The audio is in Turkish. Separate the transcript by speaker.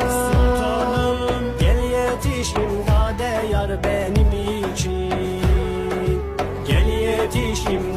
Speaker 1: sultanım Gel yetiş imdade benim için. Gel yetiş imdade